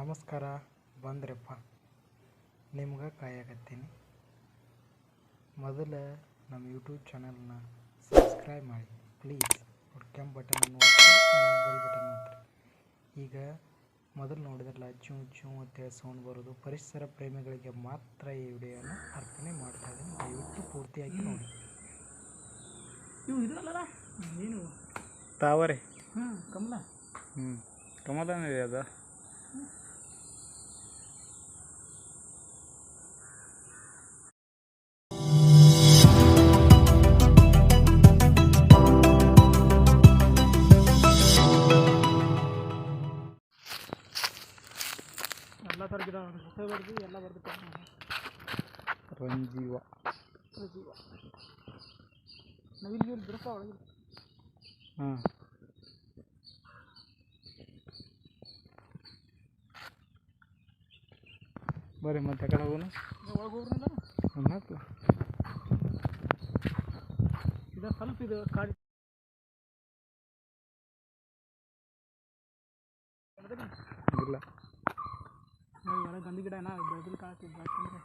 ನಮಸ್ಕಾರ ಬಂದ್ರಪ್ಪ. ನಿಮ್ಗೆ ಕಾಯಕತ್ತೀನಿ ಮೊದಲು ನಮ್ಮ ಯೂಟ್ಯೂಬ್ ಚಾನಲ್ನ ಸಬ್ಸ್ಕ್ರೈಬ್ ಮಾಡಿ. ಪ್ಲೀಸ್ ಕೆಂಪು ಬಟನ್ ಬೆಲ್ ಬಟನ್ ಒತ್ತಿರಿ ಈಗ ಮೊದಲು ನೋಡಿದ್ರಲ್ಲ ಚೂ ಚೂ ಅಂತೇಳಿ ಸೌಂಡ್ ಬರೋದು. ಪರಿಸರ ಪ್ರೇಮಿಗಳಿಗೆ ಮಾತ್ರ ಈ ವಿಡಿಯೋನ ಅರ್ಪಣೆ ಮಾಡ್ತಾ ಇದ್ದೀನಿ. ದಯವಿಟ್ಟು ಪೂರ್ತಿಯಾಗಿ ನೋಡಿ. ಏನು? ತಾವರೆ. ಹ್ಞೂ ಕಮಲ. ಹ್ಞೂ ಕಮಲನೇ ಅದ. ಅದು ರಂಜೀವ ಜೀವ ನವಿಲ್ ಇಲ್ಲಿ ಬಿಡಪ್ಪ ಒಳಗೆ ಹಾಂ ಬರ್ರಿ ಮತ್ತೆ ಕಡೆ ಹೋಗೋಣ ಒಳಗೆ ಹೋಗ್ರಲ್ಲ ಇದು ಸ್ವಲ್ಪ ಇದು ಕಾಡಿ ಇಲ್ಲ ಒಳಗೆ ಗಂಧಿ ಗಿಡ ಏನೋ ಬೆಳೆದಿಲ್ಲ ಕಾಣ್ತಿದ್ದು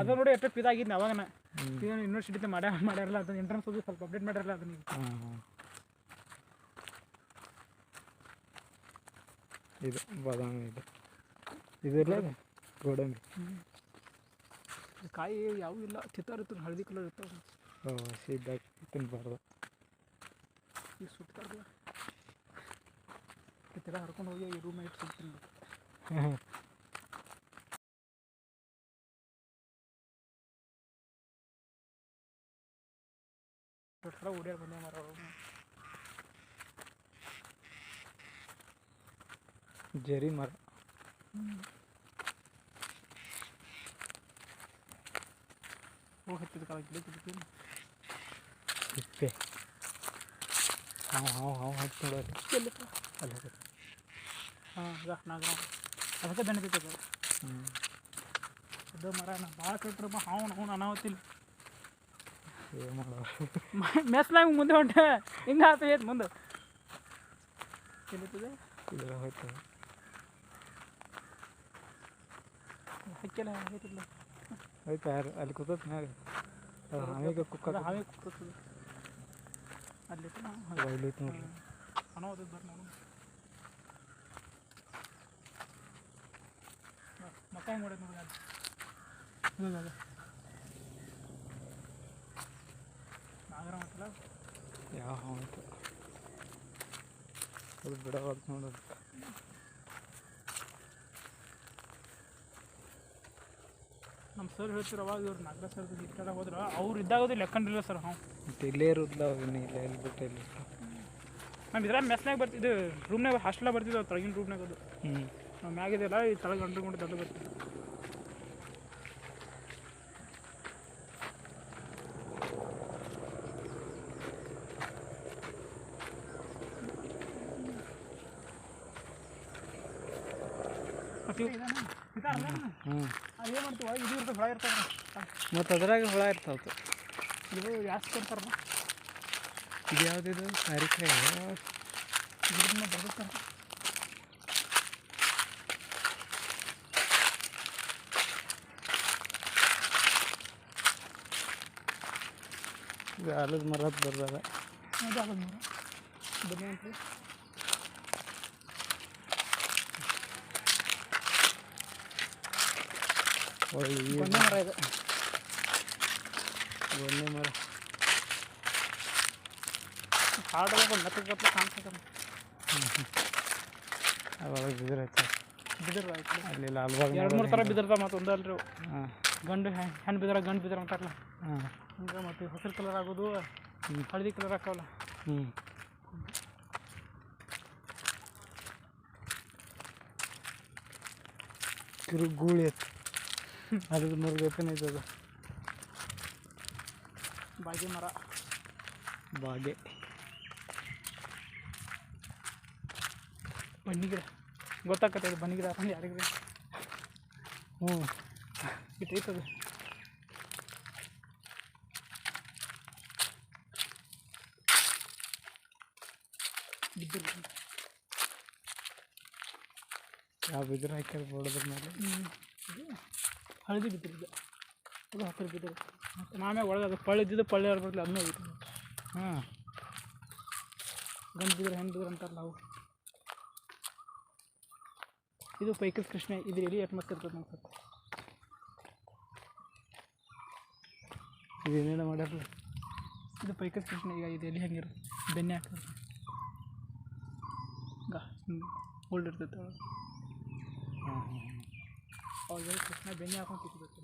ಅದು ನೋಡಿ ಎಫೆಕ್ಟ್ ಇದಾಗಿದ್ದು ಅವಾಗನ. ಯೂನಿವರ್ಸಿಟಿ ಮಾಡ್ಯಾರ ಮಾಡ್ಯಾರಲ್ಲ ಅದನ್ನ ಎಂಟ್ರೆನ್ಸ್ ಅದು ಸ್ವಲ್ಪ ಅಪ್ಡೇಟ್ ಮಾಡ್ಯಾರಲ್ಲ ಅದು ಈಗ. ಹಾಂ ಹಾಂ ಇದು ಬಾದಾಮಿ ಇದು. ಇದೆಲ್ಲ ಇದೆ ಗೋಡಂಬಿ. ಕಾಯಿ ಯಾವೂ ಇಲ್ಲ. ಚಿತ್ತಾರ ಇತ್ತು ಹಳದಿ ಕಲರ್ ಇರ್ತಾವ ಸೀದಾಗ ತಿನ್ಬಾರ್ದು. ಈಗ ಸುತ್ತಾರಲ್ಲ ತಿರ್ಗಾ ಹರ್ಕೊಂಡು ಹೋಗಿ ಈ ರೂಮ್ ಇಟ್ಟು ಸುತ್ತೀನಿ ಹಾಂ ಸಲ ಓಡ್ಯಾರ ಬಂದೆ ಮರ. ಜರಿ ಮರ. ಹೋಗಿ ಹತ್ತಿದ ಕಾಲ ಗಿಡ ಕಿತ್ತೀನಿ ಹಾಂ ಹಾಂ ಹಾವು ಹಚ್ಚಿ ಎಲ್ಲಿಪ್ಪ? ಅಲ್ಲಿ ಹಾಂ ನಾಗರ ಅದಕ್ಕೆ ಬೆಣ್ಣತೈತೆ ಅದು. ಹ್ಞೂ ಅದು ಮರ ನಾ ಭಾಳ ಕಟ್ರಪ್ಪ ಹಾವು ನಾವು ಅನಾವತ್ತಿಲ್ಲ ಮೆಸ್ಲಾಗ ಮುಂದೆ ಹೊಂಟೆ. ಹಿಂಗೆ ಆತ ಏತ್ ಮುಂದೆ? ಎಲ್ಲಿರ್ತದೆ ಇದ್ರ ಹೋಯ್ತು. ಹಕ್ಕೆಲ್ಲ ಆಗೈತಿಲ್ಲ ಹೋಯ್ತು ಯಾರು? ಅಲ್ಲಿ ಕೂತತ್ ಮ್ಯಾಗ ಅದು ಹಾವಿಗೆ ಕುಕ್ಕ ಅದು ಹಾವೇ ಕೂತದೆ ಅಲ್ಲಿ ಅನಾವತ್ತದ ಬರ್ರಿ ನೋಡು. ಮಕ್ಕ ಹೆಂಗೆ ನೋಡಿ. ಅಲ್ಲಿ ಇವಾಗ ನಾಗರ ಮತ್ತಲ್ಲ ಯಾವ ಅದು ಬಿಡಬಾರ್ದು ನೋಡೋದು ನಮ್ಮ ಸರ್ ಹೇಳ್ತಿರು ಅವಾಗ ಇವ್ರು ನಾಗರ ಸರ್ ಇಟ್ಟಾಗ ಹೋದ್ರೆ. ಅವ್ರು ಇದ್ದಾಗದು ಲೆಕ್ಕಂಡಿಲ್ಲ ಸರ್ ಹ್ಞೂ ಮತ್ತೆ ಇಲ್ಲೇ ಇರೋದಿಲ್ಲ ಇಲ್ಲ ಎಲ್ಲಿ ಬಿಟ್ಟು ಇಲ್ಲಿ ನಮ್ಮ ಇದ್ರಾಗ ಮೆಸ್ನಾಗ ಬರ್ತಿದ್ದು ರೂಮ್ನಾಗ ಹಾಸ್ಟೆಲಾಗ ಬರ್ತಿದ್ವು ತೆಳಗಿನ ರೂಮ್ನಾಗ ಅದು. ಹ್ಞೂ ನಾವು ಮ್ಯಾಗಿದೆಲ್ಲ ಈ ತಳಗ ಅಂಡರ್ಗೊಂಡು ದೊಡ್ಡ ಬರ್ತಿದ್ವು. ಹ್ಞೂ ಅದು ಏನು ಮಾಡ್ತೀವಿ ಇದು ಇರ್ತದೆ ಹೊಳ ಇರ್ತದೆ ಮತ್ತು ಅದ್ರಾಗ ಹುಳ ಇರ್ತಾವ ಇದು ಜಾಸ್ತಿ ಕೊಡ್ತಾರಲ್ಲ ಇದು ಯಾವುದಿದು? ಕಾರಿಕಾಯಿ ಇದನ್ನ ಬರ್ದಿರ್ತಾರೆ ಇದು ಆಲದ ಮರದ ಬರ್ದಾರ ಇದು ಆಗೋದು ನೂರ ಬನ್ನಿ ಅಂತ ಒಳ್ಳೆ ಈ ಒಂದೇ ಮರ ಇದು ಒಂದೇ ಮರ ಹಾರ್ಡ್ ಒಂದು ಮೆತ್ತಗೆ ಗಪ್ಲೆ ಕಾಣ್ತದೆ ಅವಾಗ ಬಿದಿರೈತೆ ಬಿದಿರು ಆಯ್ತು ಅಲ್ಲಿ ಲಾಲ್ಬಾಗ್ ಎರಡು ಮೂರು ಥರ ಬಿದಿರ್ತಾವ ಮತ್ತು ಒಂದೇ ಅಲ್ರಿ ಅವು. ಹಾಂ ಗಂಡು ಹೆಣ್ಣು ಬಿದಿರ ಗಂಡು ಬಿದಿರ ಅಂತಾರಲ್ಲ ಹಾಂ ಹಂಗೆ ಮತ್ತು ಹಸಿರು ಕಲರ್ ಆಗೋದು ಹಳದಿ ಕಲರ್ ಹಾಕವಲ್ಲ ಹ್ಞೂ ತಿರುಗಿ ಗೂಳಿ ಐತಿ ಅದ್ರದ್ದು ಮುರುಗೈತನ ಐತದ ಬಾಗಿ ಮರ ಬಾಗೆ ಬನ್ನಿ ಗಿಡ ಗೊತ್ತಾಕತ್ತೆ ಅದು ಬನ್ನಿ ಗಿಡ ಅಂದ್ರೆ ಯಾರಿಗೆ ಹ್ಞೂ ಬಿಟ್ಟೈತದು ಬಿದ್ದಿಲ್ಲ ಯಾವ ಬಿದಿರು ಹಾಕ್ಯಾರ ಬೋಡದ್ರ ಮೇಲೆ ಹಳದಿ ಬಿದ್ದಿರೋದು. ಅದು ಹಸಿರು ಬಿದ್ದಿರು ಮತ್ತು ಆಮ್ಯಾಗ ಒಳಗೆ ಅದು ಪಳ್ಳಿ ಇದ್ದಿದ್ದು ಪಳ್ಳಿ ಇರ್ಬಾರ್ದು ಅದನ್ನೂ ಐತಿ ಹಾಂ. ಗಂಡು ಹೆಂಗೆ ಹೆಣ್ಣು ಬಿದ್ರೆ ಅಂತಾರಲ್ಲ ನಾವು. ಇದು ಪೈಕಸ್ ಕೃಷ್ಣ ಇದ್ರ ಎಲ್ಲಿ ಎಷ್ಟು ನಮ್ಮ ಇರ್ತದೆ ಇದು ಇದೇನೇನು ಮಾಡ್ಯಾರ ಇದು ಪೈಕಸ್ ಕೃಷ್ಣ ಈಗ ಇದು ಎಲ್ಲಿ ಹೆಂಗಿರು ಬೆನ್ನೆ ಹಾಕ್ತಾರೆ. ಗ ಓಲ್ಡ್ ಇರ್ತೈತೆ ಹಾಂ ಹಾಂ. ಅವಾಗ ಕೃಷ್ಣ ಬೆನ್ನೆ ಹಾಕೊಂಡು ತಿಕ್ಕಬೇಕು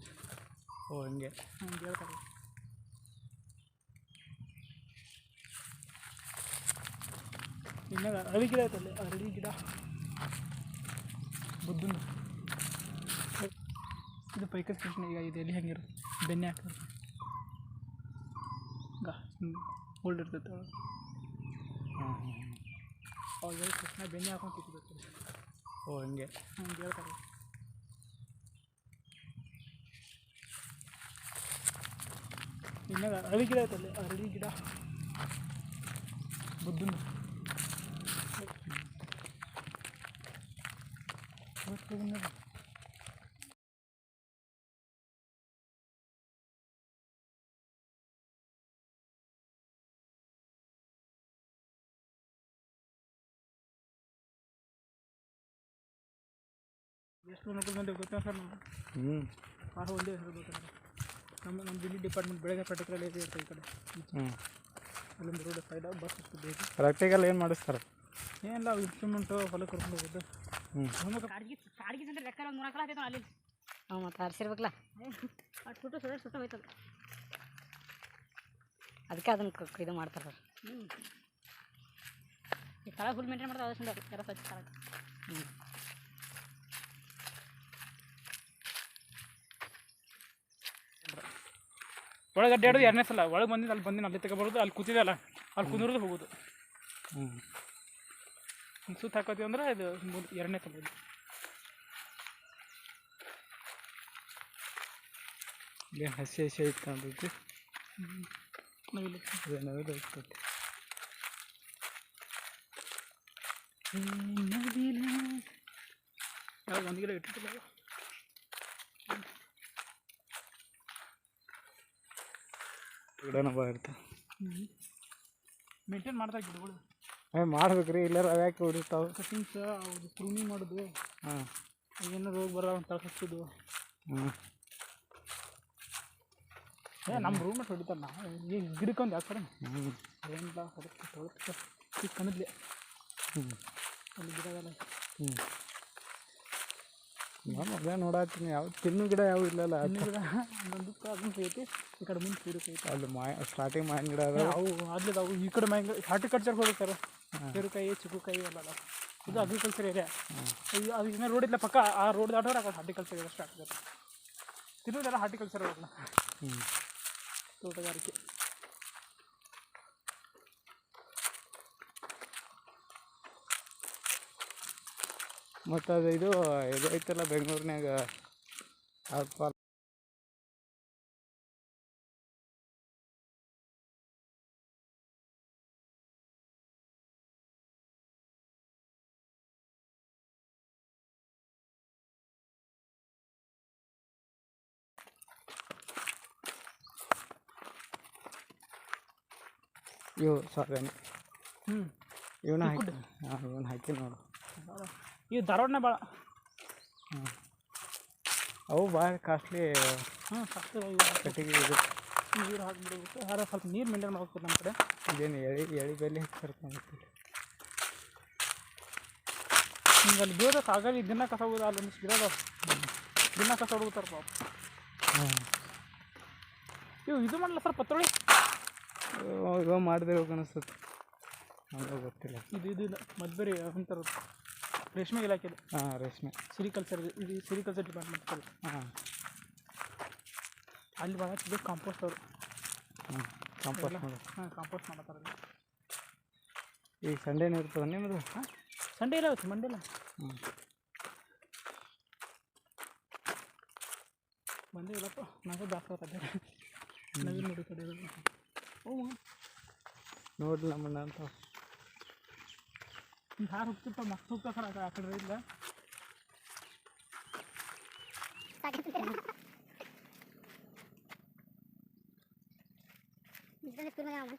ಓ ಹಂಗೆ. ಹಂಗೆ ಹೇಳ್ತಾರೆ ಇನ್ನಾಗ ಅರಳಿ ಗಿಡ ಐತಲ್ಲ ಅರಳಿ ಗಿಡ? ಬುದ್ಧನ ಇದು ಪೈಕಸ್ ಕೃಷ್ಣ ಈಗ ಇದು ಎಲ್ಲಿ ಹೆಂಗಿರು ಬೆನ್ನೆ ಹಾಕೋದು ಈಗ ಓಲ್ಡ್ ಇರ್ತೈತೆ ಒಳಗೆ. ಹಾಂ ಅವಾಗ ಕೃಷ್ಣ ಬೆನ್ನೆ ಹಾಕೊಂಡು ತಿಕ್ಬೇಕು ಓ ಹಂಗೆ. ಹಂಗೆ ಹೇಳ್ತಾರೆ ಇನ್ನಾಗ ಅರಳಿ ಗಿಡ ಐತಲ್ಲ ಅರಳಿ ಗಿಡ ಬುದ್ಧನ ಎಷ್ಟು ಅನುಕೂಲ ಮಂದಿ ಗೊತ್ತಾ ಸರ್ ನಾವು ಹ್ಞೂ ಆರು ಒಂದೇ ಹೇಳ್ಬೇಕಂದ್ರೆ ನಮ್ಮ ನಮ್ಮ ದಿಲ್ಲಿ ಡಿಪಾರ್ಟ್ಮೆಂಟ್ ಬೆಳಗ್ಗೆ ಪರ್ಟಿಕ್ಯುಲರ್ ಇದೆ ಇರ್ತದೆ ಈ ಕಡೆ. ಹ್ಞೂ ಅಲ್ಲೊಂದು ರೋಡ್ ಸೈಡ್ ಬಸ್ ಬೇಕು ಪ್ರಾಕ್ಟಿಕಲ್ ಏನು ಮಾಡಿಸ್ತಾರೆ? ಏನಿಲ್ಲ ಅವು ಇನ್ಸ್ಟ್ರೂಮೆಂಟು ಹೊಲಕ್ಕೆ ಕರ್ಕೊಂಡು ಹೋಗೋದು. ಹ್ಞೂ ಕಾಡ್ಗಿ ಅಂದ್ರೆ ಲೆಕ್ಕ ಒಂದು ಮೂರು ಹಾಕಲ ಅಲ್ಲಿ ಹಾಂ ಮತ್ತೆ ಆರಿಸಿರ್ಬೇಕಲ್ಲ? ಅಷ್ಟು ಸುಟ್ಟು ಸುಟ್ಟು ಸುಟ್ಟು ಹೋಯ್ತದ. ಅದಕ್ಕೆ ಅದನ್ನು ಕ- ಇದು ಮಾಡ್ತಾರೆ ಸರ್. ಹ್ಞೂ ಈ ತಳ ಫುಲ್ ಮೇಂಟೈನ್ ಮಾಡ್ತಾರೆ ಅದಷ್ಟು ಸುಂದರ ಎಲ್ಲ ಸ್ವಚ್ಛ ಹ್ಞೂ ಒಳಗೆ ಅಡ್ಡಾಡೋದು ಎರಡನೇ ಸಲ. ಒಳಗೆ ಬಂದಿದ್ದು ಅಲ್ಲಿ ಬಂದಿನ ಅಲ್ಲಿ ತಗೊ ಬರೋದು ಅಲ್ಲಿ ಕೂತಿದೆ ಅಲ್ಲ. ಅಲ್ಲಿ ಕುಂದಿರೋದು ಹೋಗೋದು. ಹ್ಞೂ ಸುತ್ತ ಹಾಕೋತೀವಿ ಅಂದ್ರೆ ಇದು ಎರಡನೇ ಸಲ ಇದು. ಇಲ್ಲಿ ಹಸಿ ಹಸಿ ಐತೆ ಕಾಣ್ತೈತಿ ನಾವಿಲ್ಲಿ ಅದೇ ನವಿಲು. ಐತೈತಿ ಯಾವಾಗ ಒಂದು ಗಿಡ ಇಟ್ಟಿಲ್ಲ ಗಿಡನ ಭಾಳ ಇರ್ತಾವೆ ಮೇಂಟೈನ್ ಮಾಡ್ತಾರೆ ಗಿಡಗಳು ಏ ಮಾಡ್ಬೇಕು ರೀ ಇಲ್ಲಾರ ಅವು ಯಾಕೆ ಹೊಡಿತಾವೆ? ಕಟಿಂಗ್ಸ್ ಅವ್ದು ಪ್ರೂನಿಂಗ್ ಮಾಡೋದು. ಹಾಂ. ಏನೋ ರೋಗ ಬರೋ ಅಂತ ಹಚ್ಚೋದು ಹ್ಞೂ ಏ ನಮ್ಮ ರೂಮ್ಮೇಟ್ ಹೊಡಿತಾರೆ ನಾ ಈ ಗಿಡಕ್ಕೊಂದು ಯಾಕೆ ಹ್ಞೂ ಏನಿಲ್ಲ ಈಗ ಕಣದ್ಲೆ. ಹ್ಞೂ ಅಲ್ಲಿ ಗಿಡಗಲ್ಲ ಹ್ಞೂ ನಾನು ಅದೇ ನೋಡತ್ತೀನಿ ಯಾವ ತಿನ್ನು ಗಿಡ ಯಾವ ಇಲ್ಲಲ್ಲ. ಇನ್ನು ಗಿಡ ಅದನ್ನು ಐತಿ ಈ ಕಡೆ ಮುಂದೆ ಸೀರು ಐತಿ ಅಲ್ಲಿ ಮಾಯ ಸ್ಟಾರ್ಟಿಂಗ್ ಮಾವಿನ ಗಿಡ ಅದ ಅವು ಅದ್ಲದ ಅವು ಈ ಕಡೆ ಮೈ ಹಾರ್ಟಿಕಲ್ಚರ್ ಸರ್. ಹೀರೆಕಾಯಿ ಚಿಕ್ಕುಕಾಯಿ ಎಲ್ಲ ಇದು ಅಗ್ರಿಕಲ್ಚರ್ ಏರಿಯಾ ಅದು ಇನ್ನೂ ರೋಡ್ ಇಲ್ಲ ಪಕ್ಕ ಆ ರೋಡ್ ದಾಟೋರು ಆ ಹಾರ್ಟಿಕಲ್ಚರ್ ಏರಿಯಾ ಸ್ಟಾರ್ಟ್ ಆಗುತ್ತೆ. ತಿನ್ನೋದೆಲ್ಲ ಹಾರ್ಟಿಕಲ್ಚರ್ ಅವ್ರನ್ನ ಹ್ಞೂ ತೋಟಗಾರಿಕೆ. ಮತ್ತು ಅದು ಇದು ಇದು ಐತಲ್ಲ ಬೆಂಗಳೂರಿನಾಗ ಇವು ಸಾರಿ ಹ್ಞೂ ಇವನ್ನ ಹಾಕಿ ಹಾಂ ಇವನ್ನ ಹಾಕಿ ನೋಡು. ಈ ಧಾರವಾಡನೇ ಭಾಳ. ಅವು ಭಾಳ ಕಾಸ್ಟ್ಲಿ ಹಾಂ ಸಾಕ್ತಿಲ್ಲ ಕಟ್ಟಿಗೆ ಇದು. ನೀರು ಹಾಕಿಬಿಡ್ಬೇಕು. ಯಾರ ಸ್ವಲ್ಪ ನೀರು ಮೇಂಟೈನ್ ಮಾಡ್ಬೇಕು ನಮ್ಮ ಕಡೆ. ಇದೇನು ಎಳಿ ಎಳಿ ಬೆಲೆ ಕರ್ಕೊಂಡ್ಬಿಟ್ಟಿಲ್ಲ ಹಿಂಗೆ ಅಲ್ಲಿ ಬೀಳೋದಕ್ಕೆ ಆಗಲ್ಲ ಈ ದಿನ ಕಸ ಹೋಗೋದು ಅಲ್ಲಿ ಒಂದಿಷ್ಟು ದಿನ ಕಸ ಹುಡುಗುತ್ತಾರೆ ಪಾಪ. ಇವು ಇದು ಮಾಡಲ್ಲ ಸರ್ ಪತ್ರೊಳಿ? ಇವಾಗ ಮಾಡಿದ್ರೆ ಅನಿಸುತ್ತೆ. ನಮಗೆ ಗೊತ್ತಿಲ್ಲ. ಇದು ಇದು ಇಲ್ಲ. ಮದ್ಬೇರಿ ಅಂತಾರ ರೇಷ್ಮೆ ಇಲಾಖೆದು. ಹಾಂ ರೇಷ್ಮೆ. ಸಿರಿಕಲ್ಚರ್ ಇದು ಸಿರಿಕಲ್ಚರ್ ಡಿಪಾರ್ಟ್ಮೆಂಟ್ ಹಾಂ. ಅಲ್ಲಿ ಭಾಳ ಇದು ಕಾಂಪೋಸ್ಟ್ ಅವರು. ಹಾಂ ಕಾಂಪೋಸ್ಟ್ ಹಾಂ ಕಾಂಪೋಸ್ಟ್ ಮಾಡ್ತಾರೆ ಈ ಈಗ ಸಂಡೇನೂ ಇರ್ತದೆ ನಿಮ್ಮದು? ಹಾಂ ಸಂಡೇ ಇಲ್ಲ ಅವತ್ತು ಮಂಡೇ ಇಲ್ಲ. ಹ್ಞೂ ಮಂಡೇ ಇಲ್ಲಪ್ಪ ನಾವು ಜಾಸ್ತಿ ಆಗ್ತದೆ ನವೀನ್ ನೋಡಿ ಕಡೆ ಓ ನೋಡಿಲ್ಲ ನಮ್ಮಣ್ಣ ಅಂತ. ಹಾರು ಹೋಗ್ತಿರ್ತ ಮಸ್ತ್ ಹೋಗ್ತಾವ ಸರ್ ಆ ಕಡೆ ಇಲ್ಲ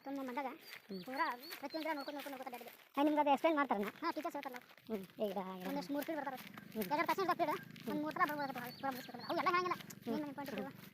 ತುಂಬ ಬಂದಾಗ ಪೂರಾ ಪ್ರತಿಯೊಂದು ನೋಡ್ಕೊಂಡು ನೋಡ್ಕೊಂಡು ನೋಡ್ಕೊಂಡು ಅಡ್ಡಾಡಿದೆ ನಿಮ್ಗೆ ಅದು ಎಕ್ಸ್ಪ್ಲೇನ್ ಮಾಡ್ತಾರೆ ಹಾಂ ಟೀಚರ್ಸ್ ಹೇಳ್ತಾರೆ ಹ್ಞೂ ಈಗ ಒಂದಷ್ಟು ಮೂರು ಪೀಡ್ ಬರ್ತಾರೆ ಎರಡು ಪರ್ಸೆಂಟ್ ಪೀಡ್ ಒಂದು ಮೂರು ಥರ ಬರ್ಬೋದು ಪೂರ ಮುಗಿಸ್ತಾರೆ ಅವು ಎಲ್ಲ ಹಂಗಿಲ್ಲ ಏನು ಇಂಪಾರ್ಟೆಂಟ್